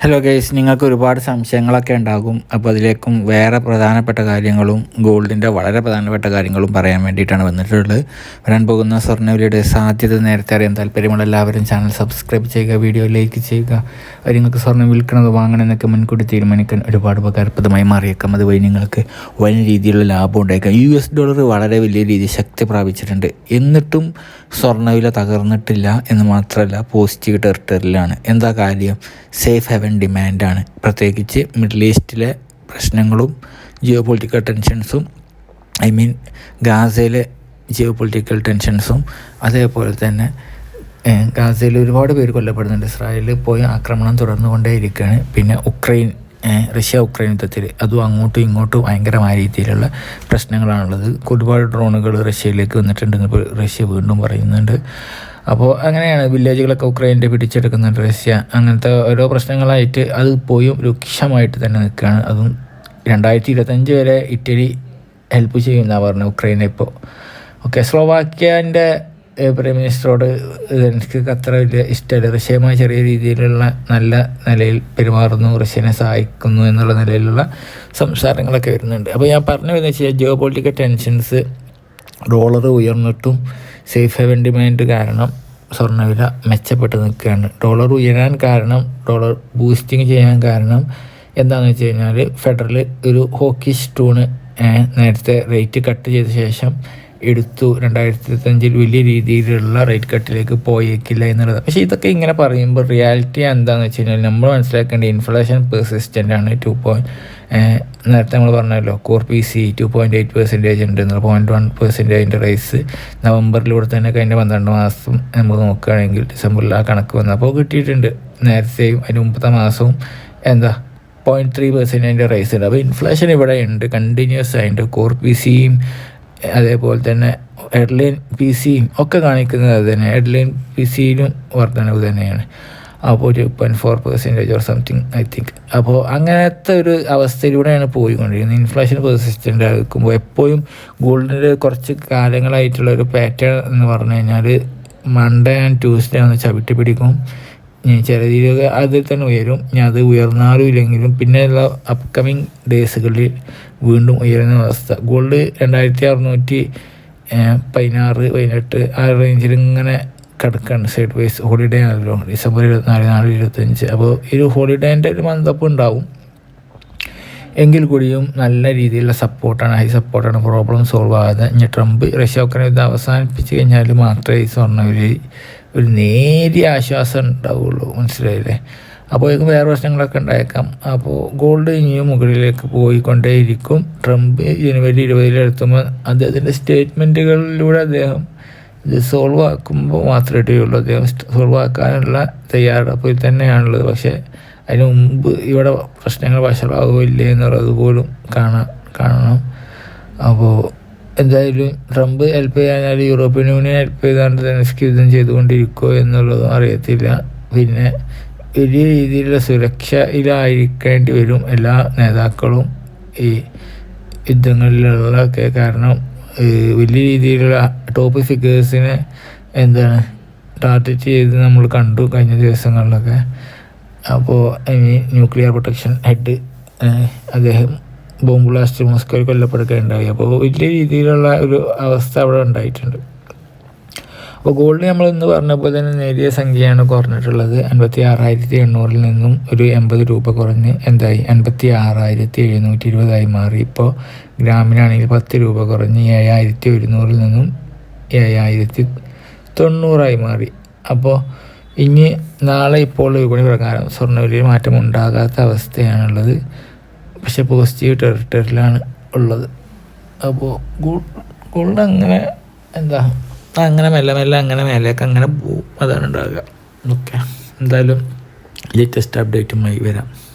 Hello guys നിങ്ങൾക്ക് ഒരുപാട് സംശയങ്ങളൊക്കെ ഉണ്ടാകും. അപ്പോൾ അതിലേക്കും വേറെ പ്രധാനപ്പെട്ട കാര്യങ്ങളും ഗോൾഡിന്റെ വളരെ പ്രധാനപ്പെട്ട കാര്യങ്ങളും പറയാൻ വേണ്ടിയിട്ടാണ് വന്നിട്ടുള്ളത്. വരാൻ പോകുന്ന സ്വർണവിലയുടെ സാധ്യത നേരത്തെ അറിയാൻ താല്പര്യമുള്ള എല്ലാവരും ചാനൽ സബ്സ്ക്രൈബ് ചെയ്യുക വീഡിയോ ലൈക്ക് ചെയ്യുക. നിങ്ങൾക്ക് സ്വർണം വിൽക്കണത് വാങ്ങണമെന്നൊക്കെ മുൻകൂട്ടി തീരുമാനിക്കാൻ ഒരുപാട് ഉപകാരപ്രദമായി മാറിയേക്കാം. അതുവഴി നിങ്ങൾക്ക് വലിയ രീതിയിലുള്ള ലാഭം ഉണ്ടായേക്കാം. യു എസ് ഡോളർ വളരെ വലിയ രീതിയിൽ ശക്തി പ്രാപിച്ചിട്ടുണ്ട്. എന്നിട്ടും സ്വർണവില തകർന്നിട്ടില്ല എന്ന് മാത്രമല്ല പോസിറ്റീവ് ടെറിട്ടറിയിലാണ്. എന്താ കാര്യം? സേഫ് ഹെവൻ ഡിമാൻഡാണ് പ്രത്യേകിച്ച് മിഡിൽ ഈസ്റ്റിലെ പ്രശ്നങ്ങളും ജിയോ പൊളിറ്റിക്കൽ ടെൻഷൻസും ഐ മീൻ ഗാസയിലെ ജിയോ പൊളിറ്റിക്കൽ ടെൻഷൻസും അതേപോലെ തന്നെ ഗാസയിൽ ഒരുപാട് പേര് കൊല്ലപ്പെടുന്നുണ്ട്. ഇസ്രായേലിൽ പോയി ആക്രമണം തുടർന്നുകൊണ്ടേയിരിക്കുകയാണ്. പിന്നെ ഉക്രൈൻ റഷ്യ ഉക്രൈൻ യുദ്ധത്തിൽ അതും അങ്ങോട്ടും ഇങ്ങോട്ടും ഭയങ്കരമായ രീതിയിലുള്ള പ്രശ്നങ്ങളാണുള്ളത്. ഒരുപാട് ഡ്രോണുകൾ റഷ്യയിലേക്ക് വന്നിട്ടുണ്ടെന്ന് ഇപ്പോൾ റഷ്യ വീണ്ടും പറയുന്നുണ്ട്. അപ്പോൾ അങ്ങനെയാണ് വില്ലേജുകളൊക്കെ ഉക്രൈന്റെ പിടിച്ചെടുക്കുന്നുണ്ട് റഷ്യ. അങ്ങനത്തെ ഓരോ പ്രശ്നങ്ങളായിട്ട് അത് പോയും രൂക്ഷമായിട്ട് തന്നെ നിൽക്കുകയാണ്. അതും രണ്ടായിരത്തി ഇരുപത്തഞ്ച് വരെ ഇറ്റലി ഹെൽപ്പ് ചെയ്യുമെന്നാണ് പറഞ്ഞത് ഉക്രൈനെ ഇപ്പോൾ ഓക്കെ സ്ലോവാക്യന്റെ പ്രൈം മിനിസ്റ്ററോട് എനിക്ക് അത്ര വലിയ ഇഷ്ടമല്ല. റഷ്യയുമായി ചെറിയ രീതിയിലുള്ള നല്ല നിലയിൽ പെരുമാറുന്നു റഷ്യനെ സഹായിക്കുന്നു എന്നുള്ള നിലയിലുള്ള സംസാരങ്ങളൊക്കെ വരുന്നുണ്ട്. അപ്പോൾ ഞാൻ പറഞ്ഞു വരുന്നത് വെച്ചാൽ ജിയോ പൊളിറ്റിക്കൽ ടെൻഷൻസ് ഡോളർ ഉയർന്നിട്ടും സേഫ് ഹെവൻ ഡിമാൻഡ് കാരണം സ്വർണവില മെച്ചപ്പെട്ട് നിൽക്കുകയാണ്. ഡോളർ ഉയരാൻ കാരണം ഡോളർ ബൂസ്റ്റിംഗ് ചെയ്യാൻ കാരണം എന്താണെന്ന് വെച്ച് കഴിഞ്ഞാൽ ഫെഡറൽ ഒരു ഹോക്കിഷ് സ്റ്റൂണ് നേരത്തെ റേറ്റ് കട്ട് ചെയ്ത ശേഷം എടുത്തു. രണ്ടായിരത്തി ഇരുപത്തഞ്ചിൽ വലിയ രീതിയിലുള്ള റേറ്റ് കട്ടിലേക്ക് പോയേക്കില്ല എന്നുള്ളത്. പക്ഷേ ഇതൊക്കെ ഇങ്ങനെ പറയുമ്പോൾ റിയാലിറ്റി എന്താണെന്ന് വെച്ച് കഴിഞ്ഞാൽ നമ്മൾ മനസ്സിലാക്കേണ്ട ഇൻഫ്ലേഷൻ പെർസിസ്റ്റന്റ് ആണ് ടു പോയിന്റ് നേരത്തെ നമ്മൾ പറഞ്ഞല്ലോ core P C two point eight percentage ഉണ്ട് പോയിന്റ് വൺ പെർസെന്റേജിന്റെ റേസ് നവംബറിലൂടെ തന്നെ കഴിഞ്ഞ പന്ത്രണ്ട് മാസം നമ്മൾ നോക്കുകയാണെങ്കിൽ ഡിസംബറിൽ ആ കണക്ക് വന്നപ്പോൾ കിട്ടിയിട്ടുണ്ട്. നേരത്തെയും അതിന് മുമ്പത്തെ മാസവും എന്താ പോയിന്റ് ത്രീ പെർസെന്റേജിന്റെ റൈസ് ഉണ്ട്. അപ്പോൾ ഇൻഫ്ലേഷൻ ഇവിടെ ഉണ്ട്. കണ്ടിന്യൂസ് ആയിട്ട് കോർ പി സിയും അതേപോലെ തന്നെ ഹെഡ്ലൈൻ പി സിയും ഒക്കെ കാണിക്കുന്നത് അത് തന്നെ. ഹെഡ്ലൈൻ പി സിയിലും വർധനവ് തന്നെയാണ്. അപ്പോൾ ഒരു point four percentage or something I think അപ്പോൾ അങ്ങനത്തെ ഒരു അവസ്ഥയിലൂടെയാണ് പോയിക്കൊണ്ടിരിക്കുന്നത്. ഇൻഫ്ലേഷൻ പെർസിസ്റ്റന്റ് ആക്കുമ്പോൾ എപ്പോഴും ഗോൾഡിന്റെ കുറച്ച് കാലങ്ങളായിട്ടുള്ള ഒരു പാറ്റേൺ എന്ന് പറഞ്ഞു കഴിഞ്ഞാൽ മൺഡേ ആൻഡ് ട്യൂസ്ഡേ ഒന്ന് ചവിട്ടി പിടിക്കും. ഞാൻ ചില രീതിയിലൊക്കെ അതിൽ തന്നെ ഉയരും. ഞാൻ അത് ഉയർന്നാലും ഇല്ലെങ്കിലും പിന്നെയുള്ള അപ്കമിങ് ഡേയ്സുകളിൽ വീണ്ടും ഉയരുന്ന അവസ്ഥ. ഗോൾഡ് രണ്ടായിരത്തി അറുന്നൂറ്റി പതിനാറ് പതിനെട്ട് ആ റേഞ്ചിൽ ഇങ്ങനെ കിടക്കുകയാണ് സൈഡ് വൈസ് ഹോളിഡേ ആണല്ലോ. ഡിസംബർ ഇരുപത്തിനാല് നാല് ഇരുപത്തഞ്ച് അപ്പോൾ ഈ ഒരു ഹോളിഡേന്റെ ഒരു മന്ദപ്പ് ഉണ്ടാവും. എങ്കിൽ കൂടിയും നല്ല രീതിയിലുള്ള സപ്പോർട്ടാണ് ഹൈ സപ്പോർട്ടാണ് പ്രോബ്ലം സോൾവ് ആകാതെ. ഇനി ട്രംപ് റഷ്യ ഉക്രൈൻ യുദ്ധം അവസാനിപ്പിച്ച് കഴിഞ്ഞാൽ മാത്രമേ ഈ സ്വർണവില ഒരു നേരിയ ആശ്വാസം ഉണ്ടാവുള്ളൂ. മനസ്സിലായില്ലേ? അപ്പോഴേക്കും വേറെ പ്രശ്നങ്ങളൊക്കെ ഉണ്ടായേക്കാം. അപ്പോൾ ഗോൾഡ് ഇനിയും മുകളിലേക്ക് പോയിക്കൊണ്ടേയിരിക്കും. ട്രംപ് ജനുവരി ഇരുപതിലെത്തുമ്പോൾ അദ്ദേഹത്തിന്റെ സ്റ്റേറ്റ്മെന്റുകളിലൂടെ അദ്ദേഹം ഇത് സോൾവ് ആക്കുമ്പോൾ മാത്രമേ ഇടുകയുള്ളൂ അദ്ദേഹം സോൾവ് ആക്കാനുള്ള തയ്യാറെടുപ്പിൽ തന്നെയാണുള്ളത്. പക്ഷേ അതിന് മുമ്പ് ഇവിടെ പ്രശ്നങ്ങൾ വഷളാവുമോ ഇല്ലേ എന്നുള്ളത് പോലും കാണാൻ കാണണം. അപ്പോൾ എന്തായാലും ട്രംപ് ഹെൽപ്പ് ചെയ്യാൻ യൂറോപ്യൻ യൂണിയൻ ഹെൽപ്പ് ചെയ്താണ്ട് ധനസ്ക്ക് യുദ്ധം ചെയ്തുകൊണ്ടിരിക്കുമോ എന്നുള്ളതും അറിയത്തില്ല. പിന്നെ വലിയ രീതിയിലുള്ള സുരക്ഷയിലായിരിക്കേണ്ടി വരും എല്ലാ നേതാക്കളും ഈ യുദ്ധങ്ങളിലുള്ളതൊക്കെ. കാരണം വലിയ രീതിയിലുള്ള ടോപ്പ് ഫിഗേഴ്സിനെ എന്താണ് ടാർഗറ്റ് ചെയ്ത് നമ്മൾ കണ്ടു കഴിഞ്ഞ ദിവസങ്ങളിലൊക്കെ. അപ്പോൾ മീൻ ന്യൂക്ലിയർ പ്രൊട്ടക്ഷൻ ഹെഡ് അദ്ദേഹം ബോംബ് ബ്ലാസ്റ്റ് മോസ്കോയിൽ കൊല്ലപ്പെടുകയുണ്ടായി. അപ്പോൾ വലിയ രീതിയിലുള്ള ഒരു അവസ്ഥ അവിടെ ഉണ്ടായിട്ടുണ്ട്. അപ്പോൾ ഗോൾഡ് നമ്മൾ ഇന്ന് പറഞ്ഞ പോലെ തന്നെ നേരിയ സംഖ്യയാണ് കുറഞ്ഞിട്ടുള്ളത്. അൻപത്തി ആറായിരത്തി എണ്ണൂറിൽ നിന്നും ഒരു എൺപത് രൂപ കുറഞ്ഞ് എന്തായി? അൻപത്തി ആറായിരത്തി എഴുന്നൂറ്റി ഇരുപതായി മാറി. ഇപ്പോൾ ഗ്രാമിനാണെങ്കിൽ പത്ത് രൂപ കുറഞ്ഞ് ഏഴായിരത്തി ഒരുന്നൂറിൽ നിന്നും ഏഴായിരത്തി തൊണ്ണൂറായി മാറി. അപ്പോൾ ഇനി നാളെ ഇപ്പോൾ വിപണി പ്രകാരം സ്വർണവിലയിൽ മാറ്റം ഉണ്ടാകാത്ത അവസ്ഥയാണുള്ളത്. പക്ഷെ പോസിറ്റീവ് ടെറിട്ടറിയിലാണ് ഉള്ളത്. അപ്പോൾ ഗോൾഡ് അങ്ങനെ എന്താ അങ്ങനെ മെല്ലെ മെല്ലെ അങ്ങനെ മേലേക്ക് അങ്ങനെ പോവും. അതാണ് ഉണ്ടാകുക ഓക്കെ. എന്തായാലും ലേറ്റസ്റ്റ് അപ്ഡേറ്റുമായി വരാം.